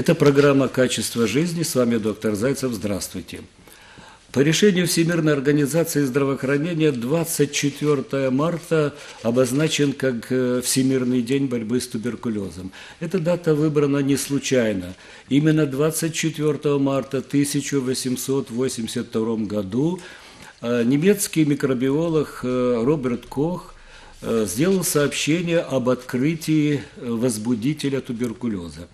Это программа «Качество жизни». С вами доктор Зайцев. Здравствуйте. По решению Всемирной организации здравоохранения 24 марта обозначен как э, Всемирный день борьбы с туберкулезом. Эта дата выбрана не случайно. Именно 24 марта 1882 году э, немецкий микробиолог э, Роберт Кох сделал сообщение об открытии возбудителя туберкулеза.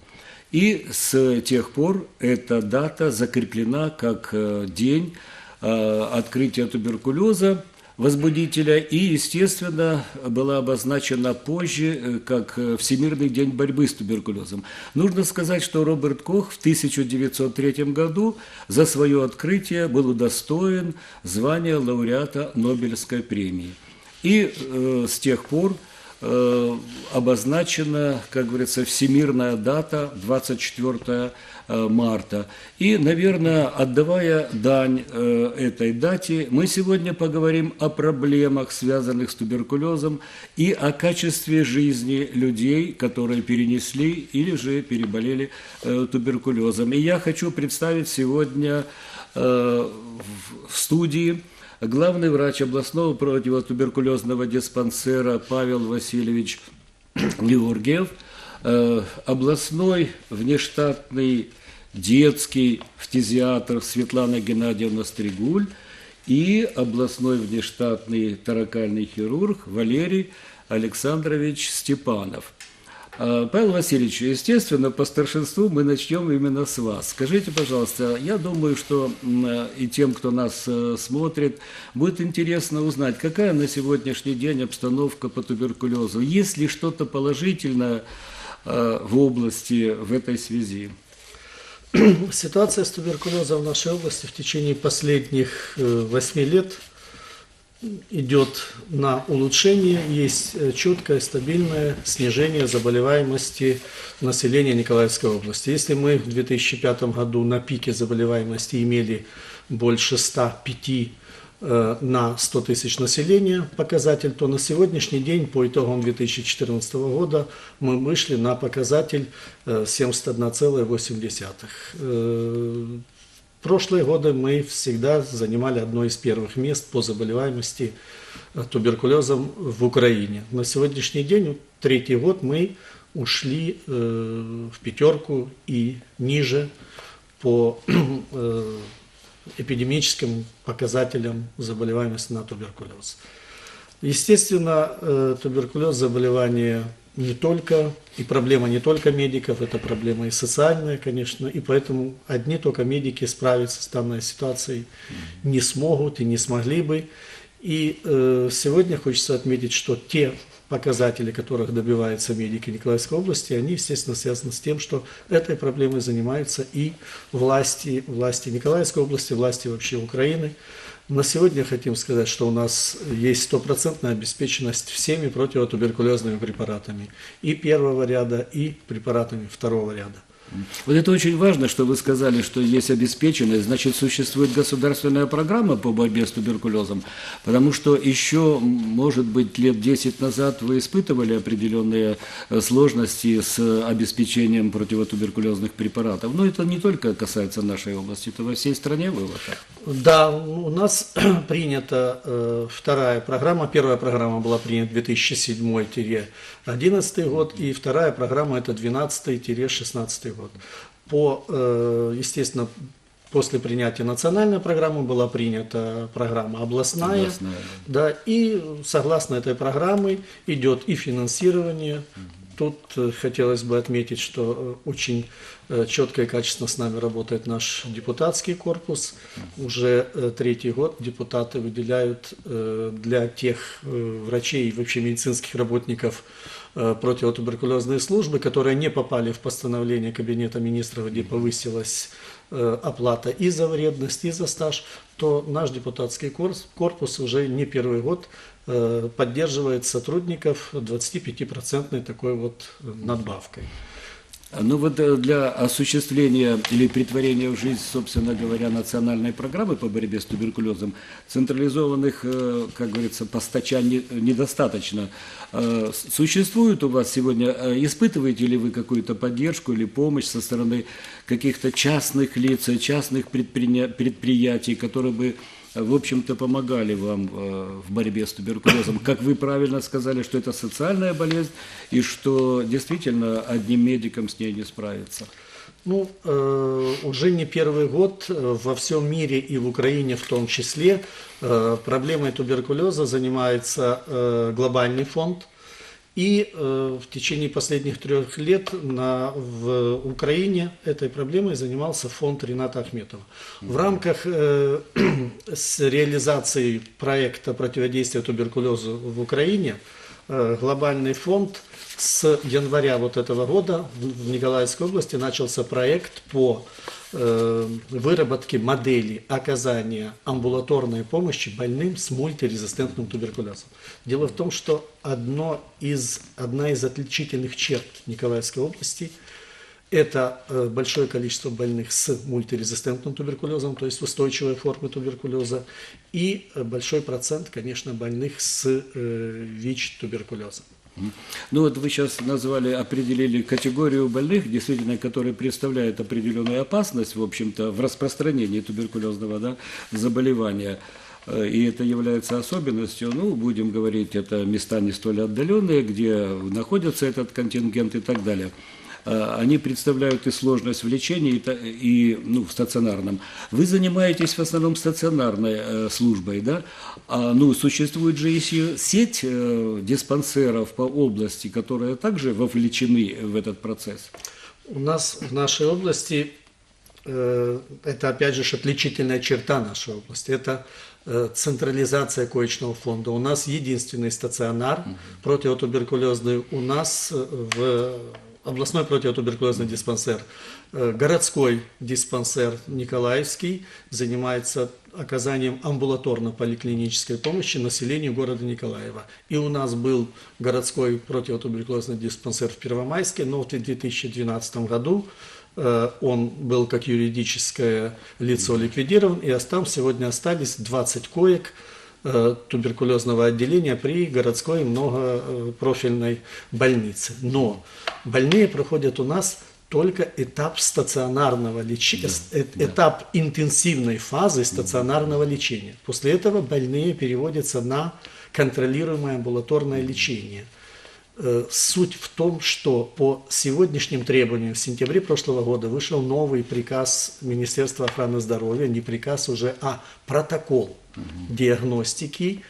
И с тех пор эта дата закреплена как э, день э, открытия туберкулеза возбудителя и, естественно, была обозначена позже э, как Всемирный день борьбы с туберкулезом. Нужно сказать, что Роберт Кох в 1903 году за свое открытие был удостоен звания лауреата Нобелевской премии. И э, с тех пор обозначена, как говорится, всемирная дата 24 э, марта. И, наверное, отдавая дань э, этой дате, мы сегодня поговорим о проблемах, связанных с туберкулезом, и о качестве жизни людей, которые перенесли или же переболели туберкулезом. И я хочу представить сегодня в студии главный врач областного противотуберкулезного диспансера Павел Васильевич Георгиев, э, областной внештатный детский фтизиатр Светлана Геннадьевна Стригуль и областной внештатный таракальный хирург Валерий Александрович Степанов. А, Павел Васильевич, естественно, по старшинству мы начнем именно с вас. Скажите, пожалуйста, я думаю, что и тем, кто нас э, смотрит, будет интересно узнать, какая на сегодняшний день обстановка по туберкулезу. Есть ли что-то положительное э, в области в этой связи? Ситуация с туберкулезом в нашей области в течение последних э, восьми лет – идет на улучшение, есть э, четкое, стабильное снижение заболеваемости населения Николаевской области. Если мы в 2005 году на пике заболеваемости имели больше 105 э, на 100 тысяч населения показатель, то на сегодняшний день по итогам 2014 года мы вышли на показатель 71,8. Прошлые годы мы всегда занимали одно из первых мест по заболеваемости э, туберкулезом в Украине. На сегодняшний день, третий год, мы ушли э, в пятерку и ниже по э, эпидемическим показателям заболеваемости на туберкулез. Естественно, туберкулез заболевание не только, и проблема не только медиков, это проблема и социальная, конечно, и поэтому одни только медики справиться с данной ситуацией не смогут и не смогли бы. И э, сегодня хочется отметить, что те показатели, которых добиваются медики Николаевской области, они, естественно, связаны с тем, что этой проблемой занимаются и власти, власти Николаевской области, власти вообще Украины. На сегодня хотим сказать, что у нас есть стопроцентная обеспеченность всеми противотуберкулезными препаратами и первого ряда, и препаратами второго ряда. Вот это очень важно, что вы сказали, что есть обеспеченность, значит, существует государственная программа по борьбе с туберкулезом, потому что еще, может быть, лет 10 назад вы испытывали определенные э, сложности с обеспечением противотуберкулезных препаратов. Но это не только касается нашей области, это во всей стране было так. Да, у нас принята э, вторая программа. Первая программа была принята 2007-2011 год, и вторая программа это 2012-2016 год. По, э, естественно, после принятия национальной программы была принята программа областная, областная да. да, и согласно этой программе идет и финансирование. Тут э, хотелось бы отметить, что э, очень четко и качественно с нами работает наш депутатский корпус. Уже третий год депутаты выделяют для тех врачей и вообще медицинских работников противотуберкулезные службы, которые не попали в постановление Кабинета министров, где повысилась э, оплата и за вредность, и за стаж, то наш депутатский корпус уже не первый год э, поддерживает сотрудников 25% такой вот надбавкой. Ну вот э, для осуществления или притворения в жизнь, собственно говоря, национальной программы по борьбе с туберкулезом, централизованных, э, как говорится, постачаний недостаточно. Э, Существует у вас сегодня, испытываете ли вы какую-то поддержку или помощь со стороны каких-то частных лиц, частных предприятий, которые бы в общем-то, помогали вам э, в борьбе с туберкулезом. Как вы правильно сказали, что это социальная болезнь, и что действительно одним медиком с ней не справиться. Ну, э, уже не первый год э, во всем мире и в Украине в том числе э, проблемой туберкулеза занимается э, глобальный фонд. И э, в течение последних трех лет на, в Украине этой проблемой занимался фонд Рената Ахметова. В рамках э, с реализации проекта противодействия туберкулезу в Украине э, глобальный фонд с января вот этого года в в Николаевской области начался проект по э, выработке модели оказания амбулаторной помощи больным с мультирезистентным туберкулезом. Дело в том, что одно из, одна из отличительных черт Николаевской области – это э, большое количество больных с мультирезистентным туберкулезом, то есть устойчивой формы туберкулеза, и большой процент, конечно, больных с э, ВИЧ-туберкулезом. Ну вот вы сейчас назвали, определили категорию больных, действительно, которые представляют определенную опасность, в общем-то, в распространении туберкулезного да, заболевания. Э, И это является особенностью, ну, будем говорить, это места не столь отдаленные, где находится этот контингент и так далее. Э, Они представляют и сложность в лечении, и, и ну, в стационарном. Вы занимаетесь в основном стационарной э, службой, да? А, ну, существует же се- сеть э, диспансеров по области, которые также вовлечены в этот процесс. У нас в нашей области, э, это опять же отличительная черта нашей области, это э, централизация коечного фонда. У нас единственный стационар противотуберкулезный, у нас э, в областной противотуберкулезный диспансер, Э, городской диспансер Николаевский занимается оказанием амбулаторно-поликлинической помощи населению города Николаева. И у нас был городской противотуберкулезный диспансер в Первомайске, но в 2012 году э, он был как юридическое лицо ликвидирован, и там сегодня остались 20 коек туберкулезного отделения при городской многопрофильной больнице. Но больные проходят у нас только этап стационарного лечения, этап интенсивной фазы стационарного лечения. После этого больные переводятся на контролируемое амбулаторное лечение. Э, Суть в том, что по сегодняшним требованиям в сентябре прошлого года вышел новый приказ Министерства охраны здоровья, не приказ уже, а протокол диагностики,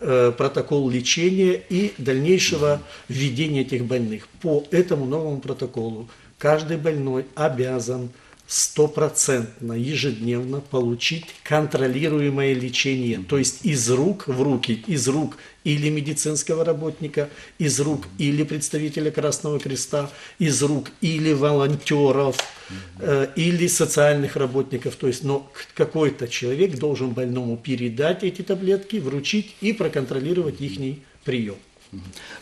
э, протокол лечения и дальнейшего введения этих больных. По этому новому протоколу каждый больной обязан стопроцентно ежедневно получить контролируемое лечение, то есть из рук в руки, из рук или медицинского работника, из рук или представителя Красного Креста, из рук или волонтеров, э, или социальных работников. То есть, но какой-то человек должен больному передать эти таблетки, вручить и проконтролировать их прием.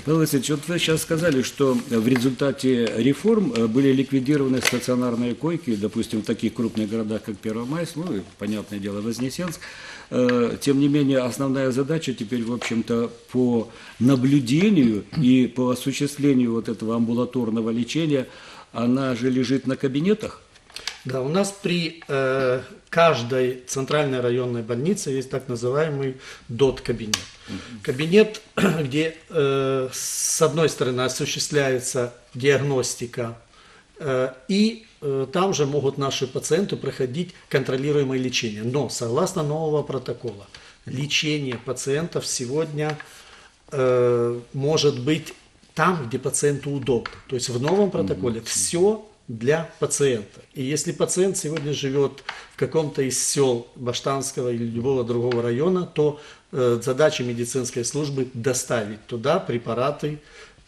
Павел Васильевич, вот вы сейчас сказали, что в результате реформ э, были ликвидированы стационарные койки, допустим, в таких крупных городах, как Первомайск, ну и, понятное дело, Вознесенск. Э, Тем не менее, основная задача теперь, в общем-то, по наблюдению и по осуществлению вот этого амбулаторного лечения, она же лежит на кабинетах. Да, у нас при э, каждой центральной районной больнице есть так называемый ДОТ-кабинет. Кабинет, где э, с одной стороны осуществляется диагностика, э, и э, там же могут наши пациенты проходить контролируемое лечение. Но согласно нового протокола, лечение пациентов сегодня э, может быть там, где пациенту удобно. То есть в новом протоколе все для пациента. И если пациент сегодня живет в каком-то из сел Баштанского или любого другого района, то э, задача медицинской службы доставить туда препараты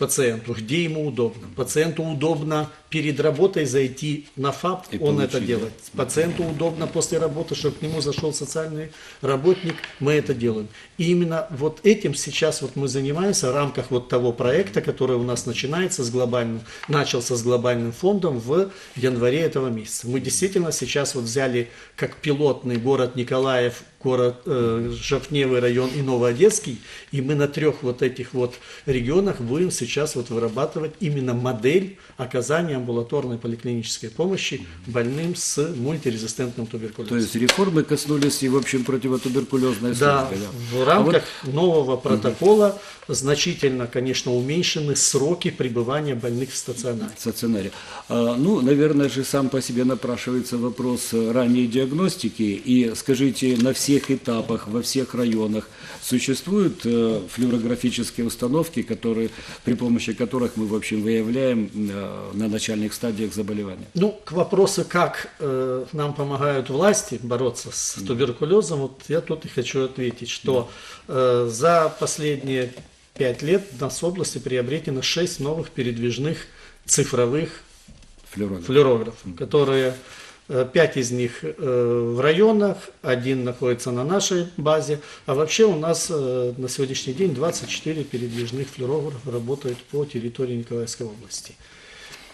пациенту, где ему удобно. Пациенту удобно перед работой зайти на ФАП, И он это получить, делает. Пациенту удобно после работы, чтобы к нему зашел социальный работник, мы это делаем. И именно вот этим сейчас вот мы занимаемся в рамках вот того проекта, который у нас начинается с глобальным, начался с глобальным фондом в январе этого месяца. Мы действительно сейчас вот взяли как пилотный город Николаев, город э, Жовневый район и Новоодесский, и мы на трех вот этих вот регионах будем сейчас вот вырабатывать именно модель оказания амбулаторной поликлинической помощи больным с мультирезистентным туберкулезом. То есть реформы коснулись и, в общем, противотуберкулезной Да, службы. в рамках нового протокола значительно, конечно, уменьшены сроки пребывания больных в стационаре. в стационаре. А, Ну, наверное же, сам по себе напрашивается вопрос ранней диагностики. И скажите, на всех этапах, во всех районах существуют э, флюорографические установки, которые, при помощи которых мы, в общем, выявляем э, на начальных стадиях заболевания? Ну, к вопросу, как э, нам помогают власти бороться с туберкулезом, вот я тут и хочу ответить, что э, за последние пять лет у нас в области приобретено шесть новых передвижных цифровых Флюорограф. флюорографов, которые пять из них э, в районах, один находится на нашей базе, а вообще у нас э, на сегодняшний день 24 передвижных флюорографа работают по территории Николаевской области.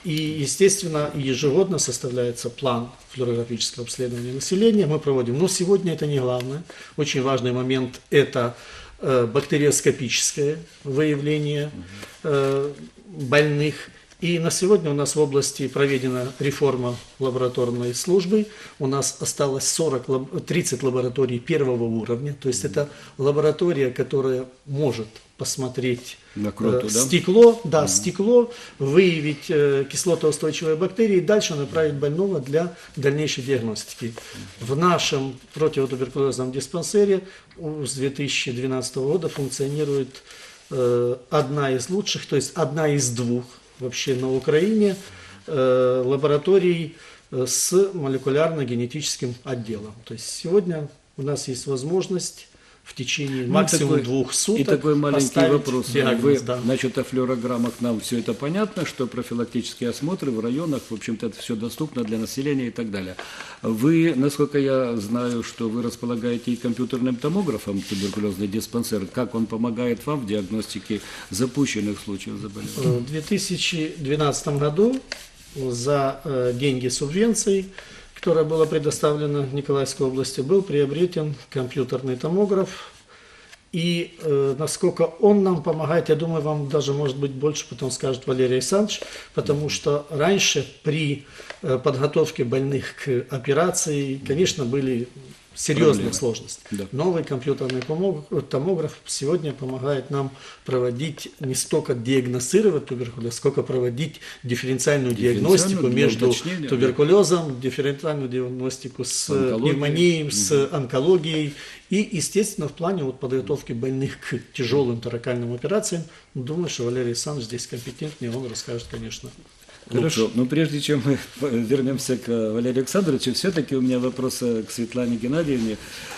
И, естественно, ежегодно составляется план флюорографического обследования населения. Мы проводим. Но сегодня это не главное. Очень важный момент – это э, бактериоскопическое выявление э, больных. И на сегодня у нас в области проведена реформа лабораторной службы. У нас осталось 40, лаб- 30 лабораторий первого уровня. То есть это лаборатория, которая может посмотреть На кроту, э, да? стекло, да, стекло, выявить э, кислотоустойчивые бактерии и дальше направить больного для дальнейшей диагностики. В нашем противотуберкулезном диспансере с 2012 года функционирует э, одна из лучших, то есть одна из двух вообще на Украине э, лабораторий э, с молекулярно-генетическим отделом. То есть сегодня у нас есть возможность в течение Ну, максимум такой- двух суток И такой маленький вопрос. диагноз, Вы, да. Значит, о флюорограммах нам все это понятно, что профилактические осмотры в районах, в общем-то, это все доступно для населения и так далее. Вы, насколько я знаю, что вы располагаете и компьютерным томографом туберкулезный диспансер. Как он помогает вам в диагностике запущенных случаев заболевания? В 2012 году за э, деньги субвенций, которая была предоставлена Николаевской области, был приобретен компьютерный томограф. И э, насколько он нам помогает, я думаю, вам даже может быть больше потом скажет Валерий Александрович, потому что раньше при э, подготовке больных к операции, конечно, были серьезные Проблемы. сложности. Да. Новый компьютерный томограф сегодня помогает нам проводить не столько диагностировать туберкулез, сколько проводить дифференциальную Дифференциальную диагностику между уточнения, да. туберкулезом, дифференциальную диагностику с э, Онкологией. пневмонией, с онкологией. И, естественно, в плане вот подготовки больных к тяжелым таракальным операциям, думаю, что Валерий Александрович здесь компетентнее, он расскажет, конечно. Хорошо, но прежде чем мы вернемся к э, Валерию Александровичу, все-таки у меня вопрос э, к Светлане Геннадьевне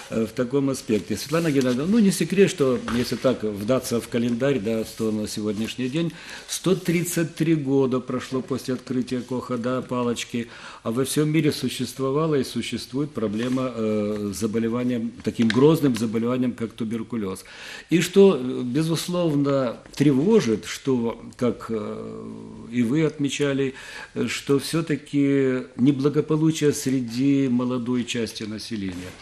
э, в таком аспекте. Светлана Геннадьевна, ну не секрет, что если так вдаться в календарь, да, что на сегодняшний день, 133 года прошло после открытия Коха, да, палочки, а во всем мире существовала и существует проблема э, заболеванием, таким грозным заболеванием, как туберкулез. И что, безусловно, тревожит, что, как э, и вы отмечали, э, что все-таки неблагополучие среди молодой части населения.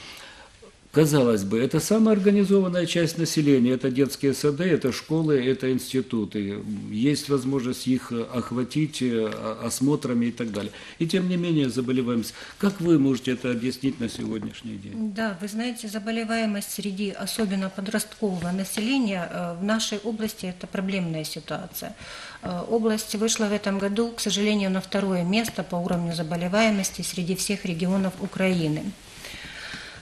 Казалось бы, это самая организованная часть населения, это детские сады, это школы, это институты. Есть возможность их охватить э, осмотрами и так далее. И тем не менее заболеваемость. Как вы можете это объяснить на сегодняшний день? Да, вы знаете, заболеваемость среди особенно подросткового населения э, в нашей области это проблемная ситуация. Э, Область вышла в этом году, к сожалению, на второе место по уровню заболеваемости среди всех регионов Украины.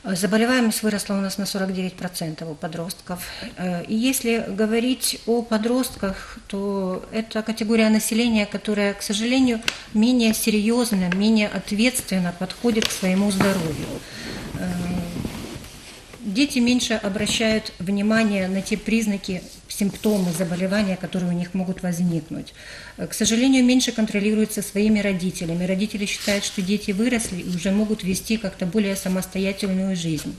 Заболеваемость выросла у нас на 49% у подростков. Э, И если говорить о подростках, то это категория населения, которая, к сожалению, менее серьезно, менее ответственно подходит к своему здоровью. Э, Дети меньше обращают внимание на те признаки симптомы заболевания, которые у них могут возникнуть. Э, К сожалению, меньше контролируется своими родителями. Родители считают, что дети выросли и уже могут вести как-то более самостоятельную жизнь.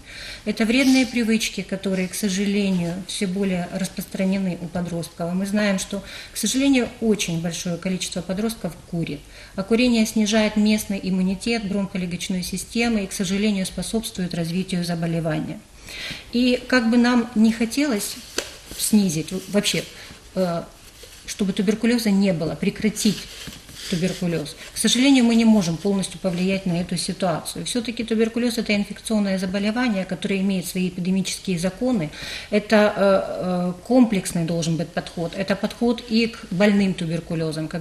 Это вредные привычки, которые, к сожалению, все более распространены у подростков. Мы знаем, что, к сожалению, очень большое количество подростков курит. А курение снижает местный иммунитет, бронхолегочную систему и, к сожалению, способствует развитию заболевания. И как бы нам не хотелось снизить вообще, э, чтобы туберкулеза не было, прекратить туберкулез. К сожалению, мы не можем полностью повлиять на эту ситуацию. Все-таки туберкулез – это инфекционное заболевание, которое имеет свои эпидемические законы. Это э, э, комплексный должен быть подход. Это подход и к больным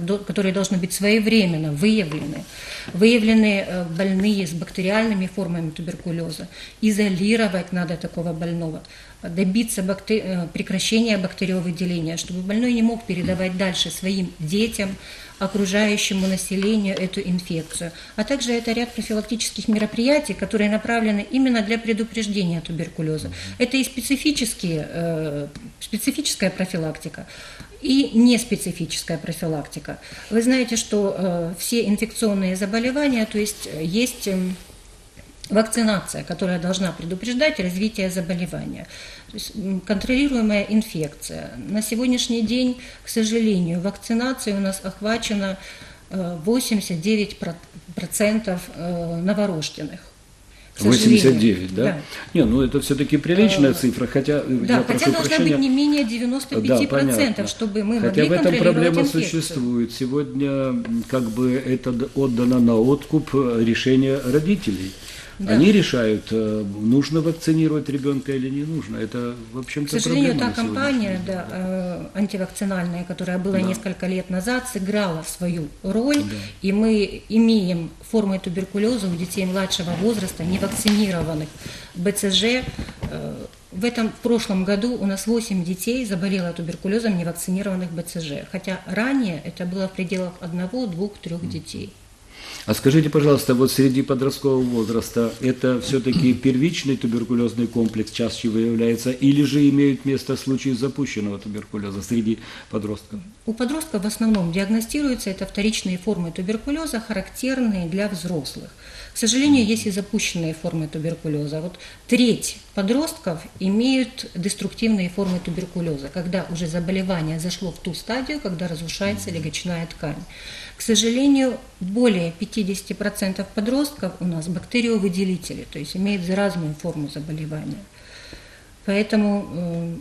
до- которые должны быть своевременно выявлены. Выявлены больные с бактериальными формами туберкулеза. Изолировать надо такого больного добиться бакте- э, прекращения бактериовыделения, чтобы больной не мог передавать дальше своим детям, окружающему населению эту инфекцию. А также это ряд профилактических мероприятий, которые направлены именно для предупреждения туберкулеза. Это и специфические, э, специфическая профилактика, и неспецифическая профилактика. Вы знаете, что э, все инфекционные заболевания, то есть э, есть... вакцинация, которая должна предупреждать развитие заболевания. Контролируемая инфекция. На сегодняшний день, к сожалению, вакцинацией у нас охвачено э, 89% э, новорожденных. К сожалению. 89, да? Не, ну это все-таки приличная цифра, хотя, э, Да, хотя должна прощения, быть не менее 95%, Да, понятно. чтобы мы Хотя могли в этом проблема инфекцию. существует. Сегодня как бы это отдано на откуп э, решение родителей. Да. Они решают, э, нужно вакцинировать ребенка или не нужно. Это, в К общем-то, сожалению, проблема та кампания день. да, э, антивакцинальная, которая была несколько лет назад, сыграла свою роль, и мы имеем формы туберкулеза у детей младшего возраста, невакцинированных БЦЖ. Э, В этом в прошлом году у нас 8 детей заболело туберкулезом невакцинированных БЦЖ, хотя ранее это было в пределах одного, двух, трех детей. А скажите, пожалуйста, вот среди подросткового возраста это все-таки первичный туберкулезный комплекс чаще выявляется или же имеют место случаи запущенного туберкулеза среди подростков? У подростков в основном диагностируются это вторичные формы туберкулеза, характерные для взрослых. К сожалению, есть и запущенные формы туберкулеза. Вот треть подростков имеют деструктивные формы туберкулеза, когда уже заболевание зашло в ту стадию, когда разрушается легочная ткань. К сожалению, более 50% подростков у нас бактериовыделители, то есть имеют заразную форму заболевания. Поэтому э,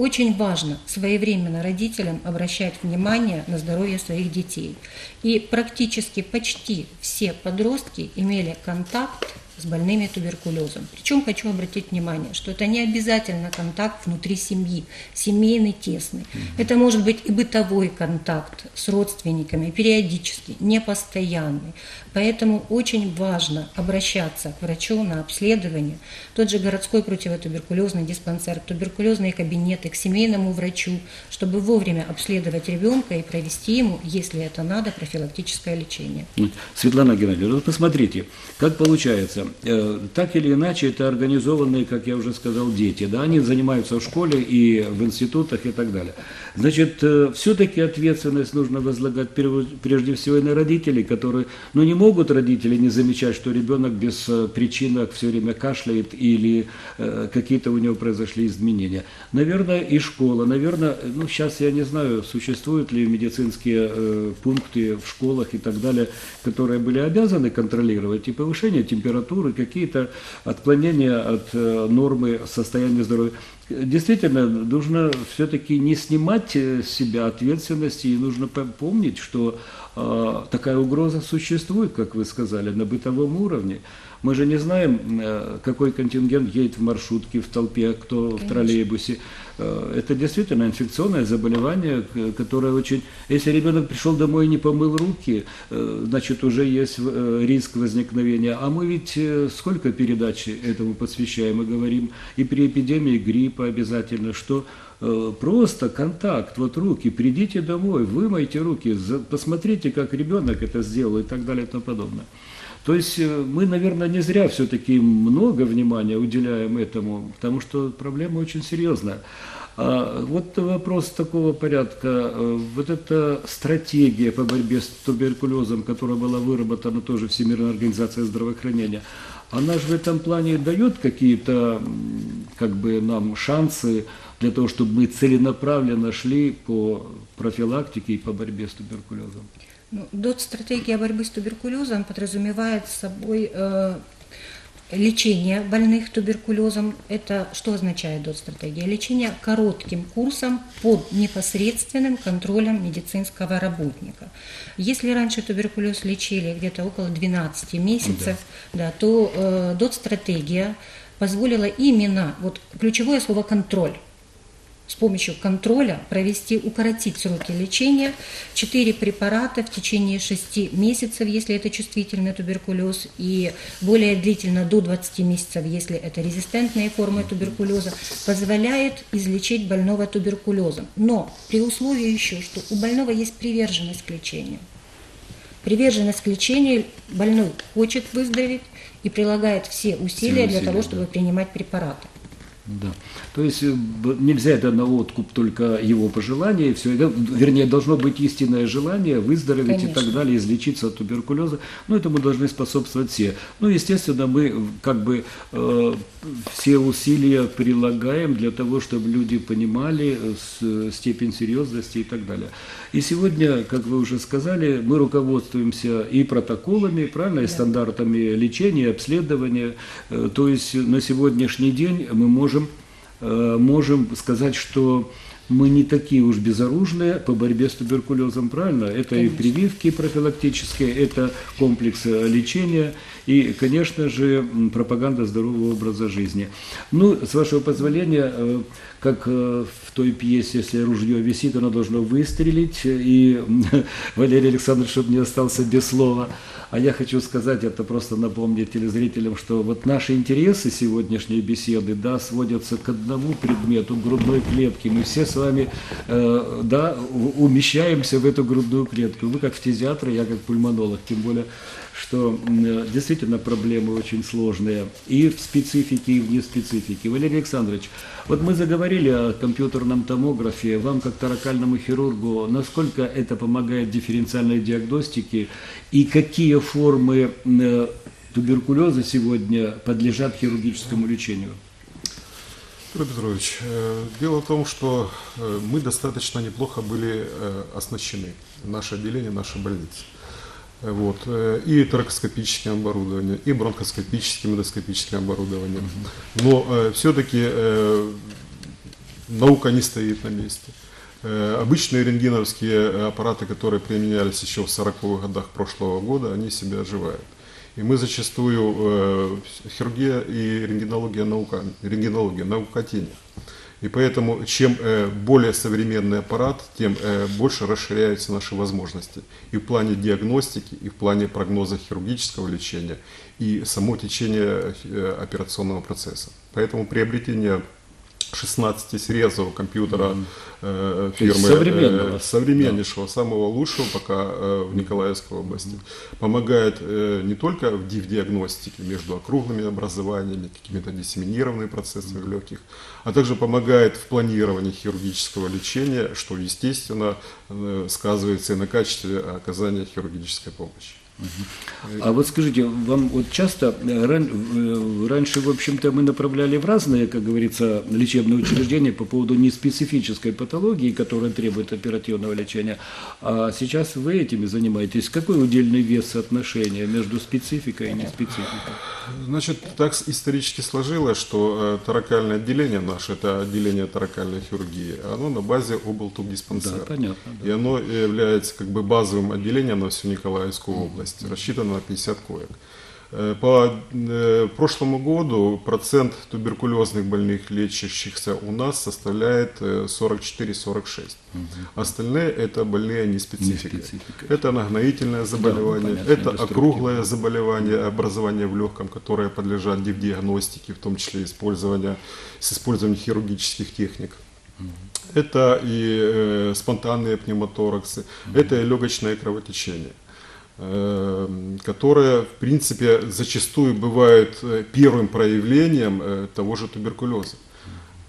очень важно своевременно родителям обращать внимание на здоровье своих детей. И практически почти все подростки имели контакт с больными туберкулезом. Причем хочу обратить внимание, что это не обязательно контакт внутри семьи, семейный, тесный. Это может быть и бытовой контакт с родственниками, периодически, не постоянный. Поэтому очень важно обращаться к врачу на обследование. Тот же городской противотуберкулезный диспансер, туберкулезные кабинеты, к семейному врачу, чтобы вовремя обследовать ребенка и провести ему, если это надо, профилактическое лечение. Светлана Геннадьевна, вот посмотрите, как получается. Э, Так или иначе, это организованные, как я уже сказал, дети. Да? Они занимаются в школе и в институтах и так далее. Значит, все-таки ответственность нужно возлагать прежде всего и на родителей, которые, ну не могут родители не замечать, что ребенок без э, причинок все время кашляет или э, какие-то у него произошли изменения. Наверное, и школа, наверное, ну сейчас я не знаю, существуют ли медицинские э, пункты в школах и так далее, которые были обязаны контролировать и повышение температуры, какие-то отклонения от э, нормы состояния здоровья. Действительно, нужно все-таки не снимать э, с себя ответственности, и нужно по- помнить, что такая угроза существует, как вы сказали, на бытовом уровне. Мы же не знаем, э, какой контингент едет в маршрутке, в толпе, кто в троллейбусе. Э, Это действительно инфекционное заболевание, которое очень... Если ребенок пришел домой и не помыл руки, э, значит, уже есть э, риск возникновения. А мы ведь сколько передач этому посвящаем? Мы говорим и при эпидемии гриппа обязательно, что просто контакт, вот руки, придите домой, вымойте руки, посмотрите, как ребенок это сделал и так далее и тому подобное. То есть э, мы, наверное, не зря все-таки много внимания уделяем этому, потому что проблема очень серьезная. А вот вопрос такого порядка. Э, Вот эта стратегия по борьбе с туберкулезом, которая была выработана тоже Всемирной организацией здравоохранения, она же в этом плане дает какие-то как бы нам шансы для того, чтобы мы целенаправленно шли по профилактике и по борьбе с туберкулезом. Ну, ДОТ-стратегия борьбы с туберкулезом подразумевает собой э, лечение больных туберкулезом. Это что означает ДОТ-стратегия? Лечение коротким курсом под непосредственным контролем медицинского работника. Если раньше туберкулез лечили где-то около 12 месяцев, да. то э, ДОТ-стратегия позволила именно, вот ключевое слово «контроль», с помощью контроля провести, укоротить сроки лечения. Четыре препарата в течение 6 месяцев, если это чувствительный туберкулез, и более длительно до 20 месяцев, если это резистентные формы туберкулеза, позволяет излечить больного туберкулезом. Но при условии еще, что у больного есть приверженность к лечению. Приверженность к лечению больной хочет выздороветь и прилагает все усилия для усилия, того, да. чтобы принимать препараты. Да. То есть э, нельзя это на откуп только его пожелания, и все. Вернее, должно быть истинное желание выздороветь и Конечно. так далее, излечиться от туберкулеза. Ну, этому должны способствовать все. Ну, естественно, мы э, как бы э, все усилия прилагаем для того, чтобы люди понимали э, степень серьезности и так далее. И сегодня, как вы уже сказали, мы руководствуемся и протоколами, правильно, и стандартами лечения, и обследования. Э, То есть на сегодняшний день мы можем, э, можем сказать, что мы не такие уж безоружные по борьбе с туберкулезом, правильно? Это и Конечно. прививки профилактические, это комплекс лечения и, конечно же, пропаганда здорового образа жизни. Ну, с вашего позволения, э, как э, в той пьесе, если ружье висит, оно должно выстрелить, и м, Валерий Александрович, чтобы не остался без слова. А я хочу сказать, это просто напомнить телезрителям, что вот наши интересы сегодняшней беседы, да, сводятся к одному предмету, грудной клетки. Мы все с вами, э, да, умещаемся в эту грудную клетку. Вы как фтизиатр, я как пульмонолог, тем более, что э, действительно проблемы очень сложные и в специфике, и вне специфики. Валерий Александрович, вот мы заговорили о компьютерном томографе. Вам, как таракальному хирургу, насколько это помогает дифференциальной диагностике и какие формы э, туберкулеза сегодня подлежат хирургическому лечению? Петр Петрович, э, дело в том, что мы достаточно неплохо были оснащены, наше отделение, наша больница. Э, Вот, э, и торакоскопическим оборудованием, и бронхоскопическим, эндоскопическим оборудованием. Но все-таки наука не стоит на месте. Э, Обычные рентгеновские э, аппараты, которые применялись еще в 40-х годах прошлого года, они себя отживают. И мы зачастую, э, хирургия и рентгенология наука, рентгенология наука тени. И поэтому, чем э, более современный аппарат, тем э, больше расширяются наши возможности. И в плане диагностики, и в плане прогноза хирургического лечения, и само течение э, операционного процесса. Поэтому приобретение 16-срезового компьютера э, фирмы современного. э, современнейшего, самого лучшего пока э, в Николаевской области, помогает э, не только в див-диагностике между округлыми образованиями, какими-то диссеминированными процессами легких, а также помогает в планировании хирургического лечения, что, естественно, э, сказывается и на качестве оказания хирургической помощи. А вот скажите, вам вот часто э, ран- э, раньше, в общем-то, мы направляли в разные, как говорится, лечебные учреждения по поводу неспецифической патологии, которая требует оперативного лечения, а сейчас вы этими занимаетесь. Какой удельный вес соотношения между спецификой и неспецификой? Значит, так исторически сложилось, что э, таракальное отделение наше, это отделение таракальной хирургии, оно на базе облтубдиспансера. Да, понятно, да. И оно является как бы базовым отделением на всю Николаевскую область, рассчитано на 50 коек. Э, По э, прошлому году процент туберкулезных больных, лечащихся у нас, составляет э, 44-46. Остальные это больные неспецификой. Неспецификой. Это анагноительное заболевание, понятно, это округлое заболевание, образование в легком, которые подлежат диагностике, в том числе использования, с использованием хирургических техник. Это и э, спонтанные пневмотораксы, это и легочное кровотечение, которое, в принципе, зачастую бывает э, первым проявлением э, того же туберкулеза.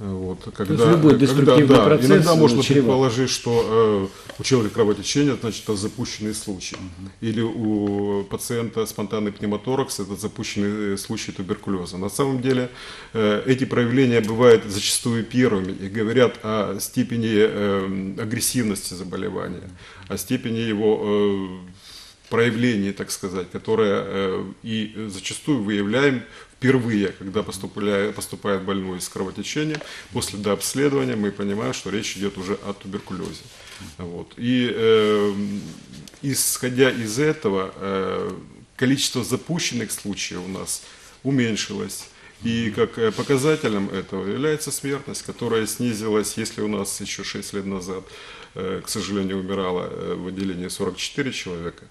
Вот, есть любой деструктивный да, процесс, иногда можно чреват. предположить, что э, у человека кровотечение, значит, это запущенный случай. Или у пациента спонтанный пневмоторакс, это запущенный э, случай туберкулеза. На самом деле э, эти проявления бывают зачастую первыми и говорят о степени э, агрессивности заболевания, о степени его проявлений, так сказать, которое э, и зачастую выявляем впервые, когда поступля- поступает больной с кровотечением. После дообследования мы понимаем, что речь идет уже о туберкулезе. Вот. И э, исходя из этого, э, количество запущенных случаев у нас уменьшилось. И как э, показателем этого является смертность, которая снизилась, если у нас еще 6 лет назад, э, к сожалению, умирало в отделении 44 человека,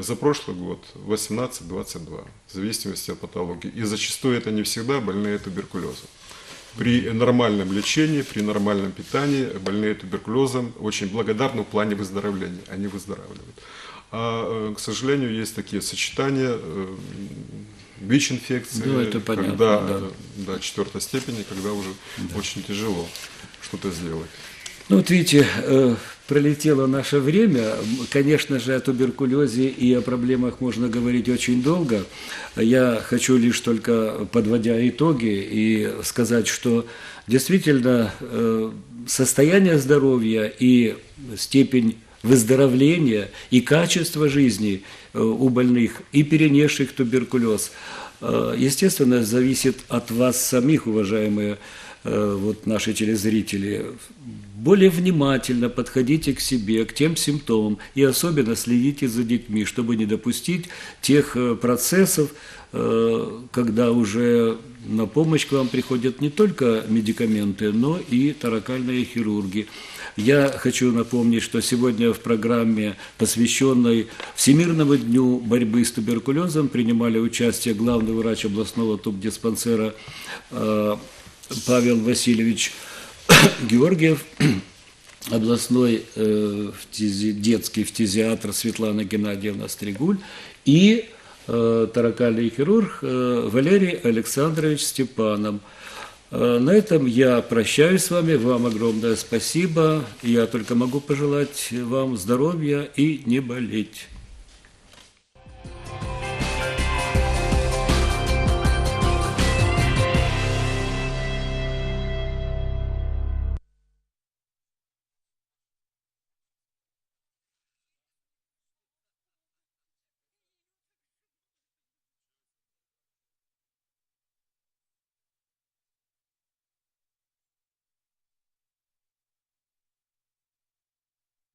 за прошлый год 18-22, в зависимости от патологии. И зачастую это не всегда больные туберкулезом. При нормальном лечении, при нормальном питании больные туберкулезом очень благодарны в плане выздоровления, они выздоравливают. А, э, к сожалению, есть такие сочетания э, ВИЧ-инфекции, Ну, это понятно, когда, да. э, да, четвертой степени, когда уже очень тяжело что-то сделать. Ну вот видите, э, пролетело наше время. Конечно же, о туберкулезе и о проблемах можно говорить очень долго. Я хочу лишь только, подводя итоги, и сказать, что действительно э, состояние здоровья и степень выздоровления и качество жизни э, у больных и перенесших туберкулез, э, естественно, зависит от вас самих, уважаемые вот наши телезрители, более внимательно подходите к себе, к тем симптомам и особенно следите за детьми, чтобы не допустить тех э, процессов, э, когда уже на помощь к вам приходят не только медикаменты, но и таракальные хирурги. Я хочу напомнить, что сегодня в программе, посвященной Всемирному дню борьбы с туберкулезом, принимали участие главный врач областного тубдиспансера э, Павел Васильевич Георгиев, областной э, фтизи- детский фтизиатр Светлана Геннадьевна Стригуль и э, таракальный хирург э, Валерий Александрович Степанов. Э, На этом я прощаюсь с вами. Вам огромное спасибо. Я только могу пожелать вам здоровья и не болеть.